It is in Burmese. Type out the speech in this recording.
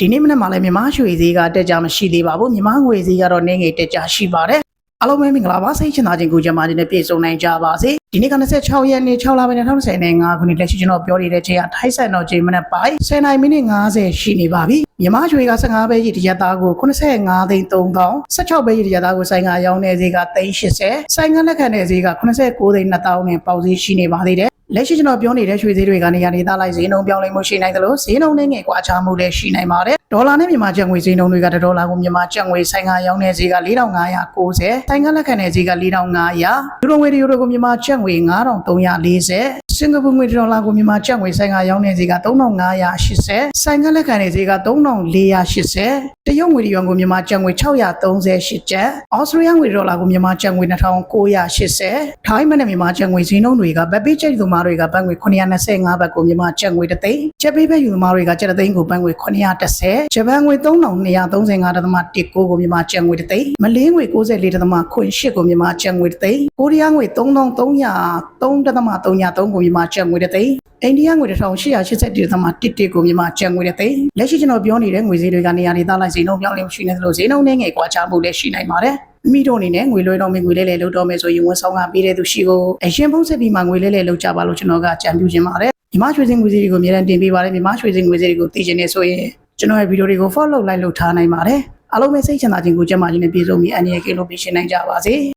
ဒီနေ့မနက်မှလည်းမြမရွှေဈေးကတက်ကြမရှိသေးပါဘူးမြမငွေဈေးကတော့နည်းငယ်တက်ကြရှိပါတယ်အားလုံးပဲမင်္ဂလာပါစိတ်ချင်သာခြင်းကိုကြမှာခြင်းနဲ့ပြည့်စုံနိုင်ကြပါစေဒီနေ့က26ရက်နေ့6လပိုင်း2025ခုနှစ်လက်ရှိကျွန်တော်ပြောနေတဲ့ချိန်ကထိုက်ဆန်တော့ချိန်မနက်ပိုင်း10နာရီမိနစ်50ရှိနေပါပြီမြမရွှေက15ပဲကြီးတစ်ရက်သားကို85သိန်း3000 16ပဲကြီးတစ်ရက်သားကိုဆိုင်ကရောင်းတဲ့ဈေးက380ဆိုင်ကလက်ခံတဲ့ဈေးက89သိန်း2000နဲ့ပေါက်ဈေးရှိနေပါသေးတယ် လက်ရှိကျွန်တော်ပြောနေတဲ့ရွှေဈေးတွေကနေရာနေသားလိုက်ဈေးနှုန်းပြောင်းလဲမှုရှိနိုင်တယ်လို့ဈေးနှုန်းနဲ့ငယ်ကွာခြားမှုလည်းရှိနိုင်ပါတယ်ဒေါ်လာနဲ့မြန်မာကျပ်ငွေဈေးနှုန်းတွေကတစ်ဒေါ်လာကိုမြန်မာကျပ်ငွေဆိုင်ကရောင်းတဲ့ဈေးက4590ဆိုင်ကလက်ခံတဲ့ဈေးက4500ယူရိုငွေတယူရိုကိုမြန်မာကျပ်ငွေ9340 စင်ကာပူငွေဒေါ်လာကိုမြန်မာကျပ်ငွေဆိုင်ကရောင်းတဲ့ဈေးက3580ဆိုင်ကလက်ခံတဲ့ဈေးက3480တရုတ်ငွေရွန်ကိုမြန်မာကျပ်ငွေ638ကျပ်အော်စတြေးလျငွေဒေါ်လာကိုမြန်မာကျပ်ငွေ2980ထိုင်းမနဲ့မြန်မာကျပ်ငွေဈေးနှုန်းတွေကဗတ်ပေးကျပ်သူမားတွေကဘတ်ငွေ925ဘတ်ကိုမြန်မာကျပ်ငွေတစ်သိန်းကျပ်ပေးပဲယူသမားတွေကကျပ်တစ်သိန်းကိုဘတ်ငွေ930ဂျပန်ငွေ3235ဒသမ19ကိုမြန်မာကျပ်ငွေတစ်သိန်းမလေးငွေ94ဒသမ98ကိုမြန်မာကျပ်ငွေတစ်သိန်းကိုရီးယားငွေ3303ဒသမ33ကိုမြန်မာကျပ်ငွေတစ်သိန်းအိန္ဒိယငွေ1880ဒသမ11ကိုမြန်မာကျပ်ငွေတစ်သိန်းလက်ရှိကျွန်တော်ပြောနေတဲ့ငွေဈေးတွေကနေရာဒေသလိုက်ဈေးနှုန်းပြောင်းလဲမှုရှိနေသလိုဈေးနှုန်းနဲ့ငယ်ကွာခြားမှုလည်းရှိနိုင်ပါတယ်မိတို့အနေနဲ့ငွေလွှဲတော့မယ်ငွေလဲလဲလုပ်တော့မယ်ဆိုရင်ဝန်ဆောင်ကပေးတဲ့သူရှိကိုအရင်ပုံးဆက်ပြီးမှငွေလဲလဲလုပ်ကြပါလို့ကျွန်တော်ကကြံပြုခြင်းပါတယ်မြမရွှေစင်ငွေစည်းတွေကိုအများအားတင်ပေးပါတယ်မြမရွှေစင်ငွေစည်းတွေကိုသိချင်နေဆိုရင်ကျွန်တော်ရဲ့ဗီဒီယိုတွေကို follow လိုက်လုပ်ထားနိုင်ပါတယ်အားလုံးပဲစိတ်ချမ်းသာခြင်းကိုကြက်မှခြင်းနဲ့ပြည့်စုံပြီးအန္တရာယ်ကင်းလို့ပြရှင်းနိုင်ကြပါစေ